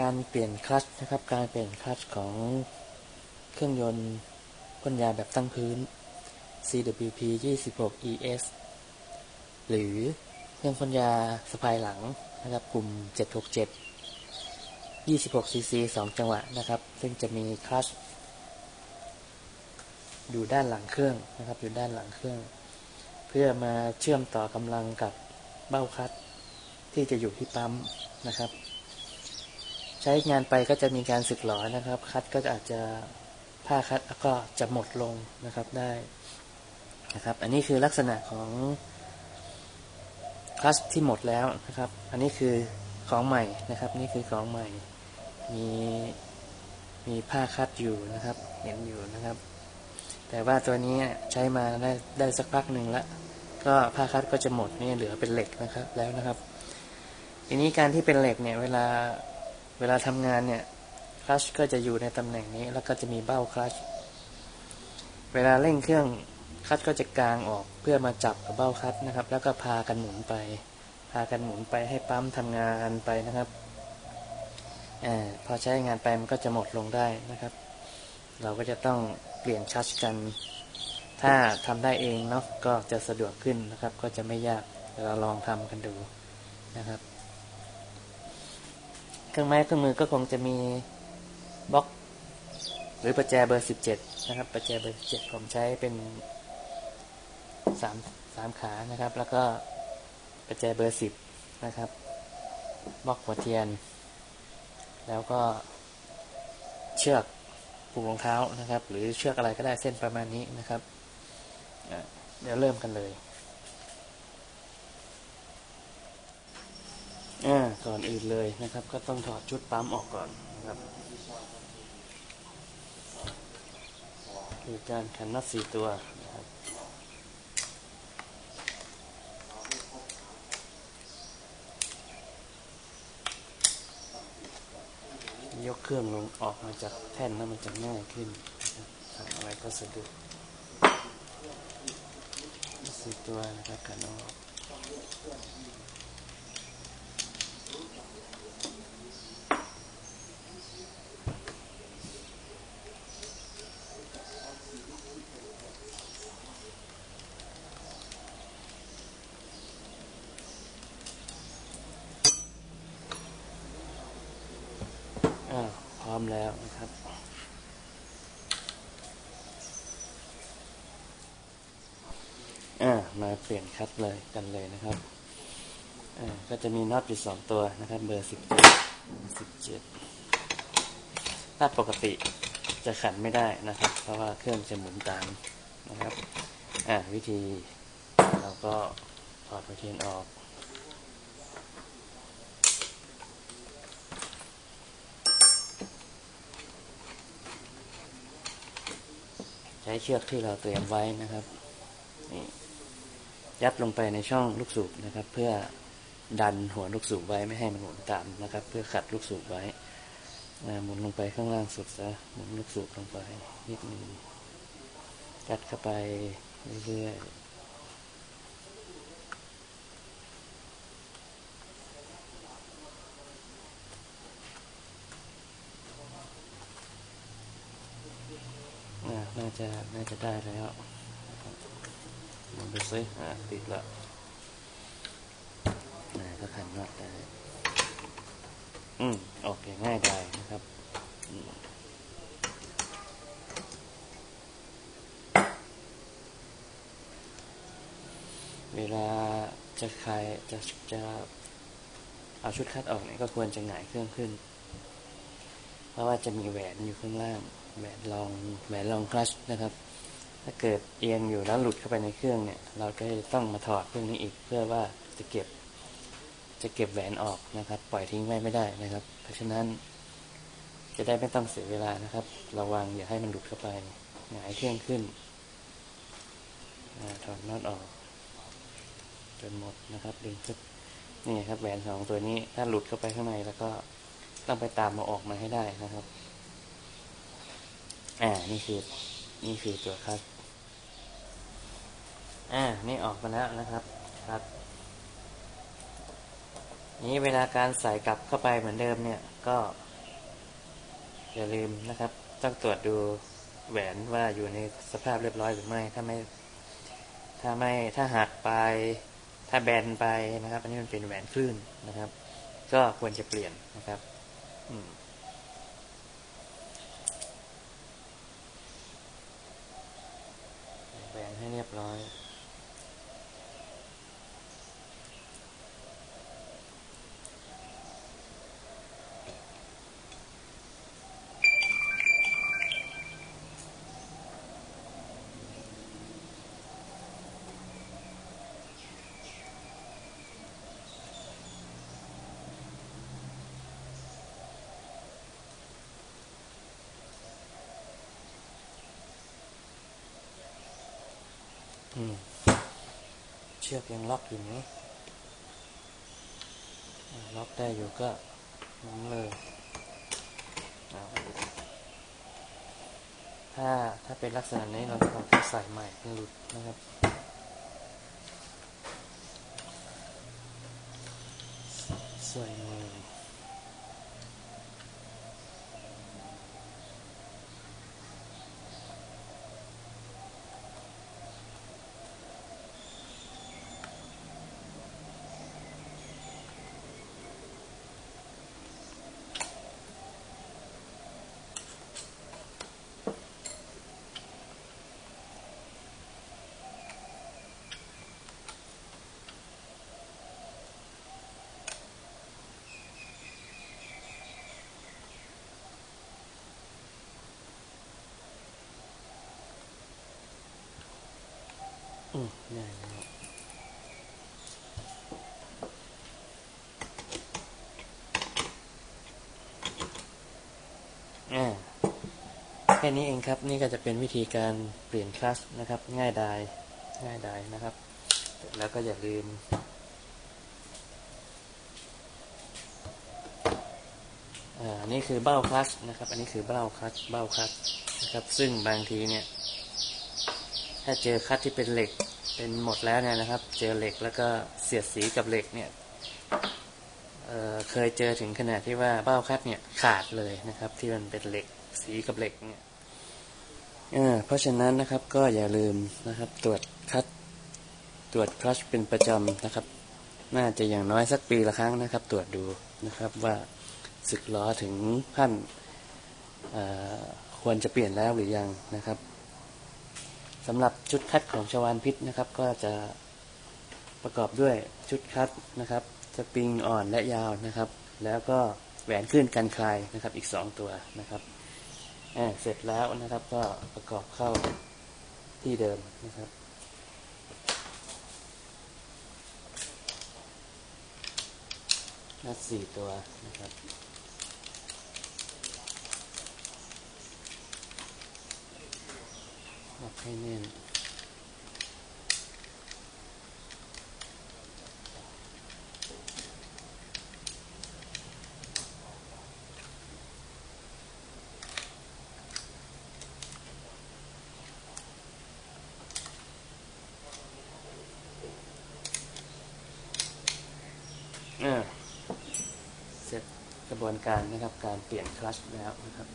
การเปลี่ยนคลัตช์นะครับ การเปลี่ยนคลัตช์ของเครื่องยนต์พ่นยาแบบตั้งพื้น CWP 26 ES หรือเครื่องพ่นยาสปายหลังนะครับกลุ่ม 767 26 cc 2 จังหวะนะครับ ซึ่งจะมีคลัตช์อยู่ด้านหลังเครื่องนะครับ อยู่ด้านหลังเครื่อง เพื่อมาเชื่อมต่อกำลังกับเบ้าคลัตช์ที่จะอยู่ที่ปั๊มนะครับ ใช้งานไปก็จะมีการสึกหลอนะครับ คัดก็อาจจะผ้าคัดก็จะหมดลงนะครับได้นะครับ อันนี้คือลักษณะของคลัสที่หมดแล้วนะครับ อันนี้คือของใหม่นะครับ นี่คือของใหม่ มีมีผ้าคัดอยู่นะครับ เห็นอยู่นะครับ แต่ว่าตัวนี้ใช้มาได้ได้สักพักหนึ่งล้วก็ผ้าคัดก็จะหมดนี่เหลือเป็นเหล็กนะครับแล้วนะครับ ทีนี้การที่เป็นเหล็กเนี่ยเวลา เวลาทำงานเนี่ยคลัชก็จะอยู่ในตำแหน่งนี้ แล้วก็จะมีเบ้าคลัชเวลาเร่งเครื่องคลัชก็จะกลางออกเพื่อมาจับกับเบ้าคลัชนะครับ แล้วก็พากันหมุนไป พากันหมุนไปให้ปั๊มทำงานไปนะครับอพอใช้งานไปมันก็จะหมดลงได้นะครับ เราก็จะต้องเปลี่ยนคลัชกัน ถ้าทำได้เองเนาะก็จะสะดวกขึ้นนะครับ ก็จะไม่ยากเราลองทำกันดูนะครับ เครื่องไม้เครื่องมือก็คงจะมีบล็อก หรือประแจเบอร์สิบเจ็ดนะครับ ประแจเบอร์สิบเจ็ดผมใช้เป็นสามสามขานะครับ แล้วก็ประแจเบอร์สิบนะครับบล็อกหัวเทียน แล้วก็เชือกผูกรองเท้านะครับ หรือเชือกอะไรก็ได้เส้นประมาณนี้นะครับ เดี๋ยวเริ่มกันเลยอ่า ก่อนอื่นเลยนะครับ ก็ต้องถอดชุดปั๊มออกก่อนนะครับคือการขันน็อตสี่ตัวนะครับยกเครื่องลงออกมาจากแท่นแล้วมันจะง่ายขึ้นทำอะไรก็สะดวกสี่ตัวนะครับขันออก พร้อมแล้วนะครับ อ่า มาเปลี่ยนคัดเลยกันเลยนะครับ อ่า ก็จะมีน็อตอยู่สองตัวนะครับ เบอร์สิบเจ็ดสิบเจ็ดถ้าปกติจะขันไม่ได้นะครับ เพราะว่าเครื่องจะหมุนตามนะครับ อ่า วิธีเราก็ถอดหัวเทียนออก ใช้เชือกที่เราเตรียมไว้นะครับนี่ยัดลงไปในช่องลูกสูบนะครับ เพื่อดันหัวลูกสูบไว้ไม่ให้มันหมุนตามนะครับ เพื่อขัดลูกสูบไว้หมุนลงไปข้างล่างสุดซะหมุนลูกสูบลงไปนิดนึงกัดเข้าไปเรื่อยๆา จะน่าจะได้แล้วลองดูซิอ่าติดละน่าก็ขันน็อตได้ อืมออกอย่างง่ายได้นะครับเวลาจะคลายจะจะเอาชุดคัดออกเนี่ยก็ควรจะหงายเครื่องขึ้น เพราะว่าจะมีแหวนอยู่ข้างล่าง แหวนรองแหวนรองคลัชนะครับ ถ้าเกิดเอียงอยู่แล้วหลุดเข้าไปในเครื่องเนี่ย เราก็ต้องมาถอดเครื่องนี้อีก เพื่อว่าจะเก็บ จะเก็บแหวนออกนะครับ ปล่อยทิ้งไว้ไม่ได้นะครับ เพราะฉะนั้น จะได้ไม่ต้องเสียเวลานะครับ ระวังอย่าให้มันหลุดเข้าไปหงายเครื่องขึ้นถอดน็อตออกจนหมดนะครับดึงขึ้นนี่ครับแหวนสองตัวนี้ถ้าหลุดเข้าไปข้างในแล้วก็ต้องไปตามมาออกมาให้ได้นะครับ อ่า นี่คือ นี่คือตัวคัดอ่า นี่ออกมาแล้วนะครับครับ นี้เวลาการใส่กลับเข้าไปเหมือนเดิมเนี่ย ก็ อย่าลืมนะครับ ต้องตรวจดูแหวนว่าอยู่ในสภาพเรียบร้อยหรือไม่ ถ้าไม่ ถ้าไม่ ถ้าหักไป ถ้าแบนไปนะครับ อันนี้มันเป็นแหวนคลื่นนะครับ ก็ควรจะเปลี่ยนนะครับ อืมแหวนให้เรียบร้อย อืม เชือกยังล็อกอยู่ไหมล็อกได้อยู่ก็หมุนเลยถ้าถ้าเป็นลักษณะนี้เราต้องเอาใส่ใหม่มันหลุดนะครับ สวยงาม อืมได้แล้วแค่นี้เองครับ นี่ก็จะเป็นวิธีการเปลี่ยนคลาสนะครับ ง่ายดายง่ายดายนะครับ แล้วก็อย่าลืม อ่านี่คือเบ้าคลัตช์นะครับ อันนี้คือเบ้าคลัตช์เบ้าคลัตช์นะครับ ซึ่งบางทีเนี่ย ถ้าเจอคัตที่เป็นเหล็กเป็นหมดแล้วเนี่ยนะครับ เจอเหล็กแล้วก็เสียดสีกับเหล็กเนี่ยเเคยเจอถึงขนาดที่ว่าเบ้าคัตเนี่ยขาดเลยนะครับ ที่มันเป็นเหล็กสีกับเหล็กเนี่ยเเพราะฉะนั้นนะครับก็อย่าลืมนะครับ ตรวจคัตตรวจคลัชเป็นประจำนะครับ น่าจะอย่างน้อยสักปีละครั้งนะครับ ตรวจดูนะครับว่าสึกล้อถึงขั้นควรจะเปลี่ยนแล้วหรือยังนะครับ สำหรับชุดคัดของชวานพิษนะครับ ก็จะประกอบด้วยชุดคัดนะครับสปริงอ่อนและยาวนะครับ แล้วก็แหวนคลื่นกันคลายนะครับอีกสองตัวนะครับเสร็จแล้วนะครับก็ประกอบเข้าที่เดิมนะครับนัดสี่ตัวนะครับล็อ กให้แน่น เสร็จกระบวนการนะครับ การเปลี่ยนคลัชแล้วนะครับ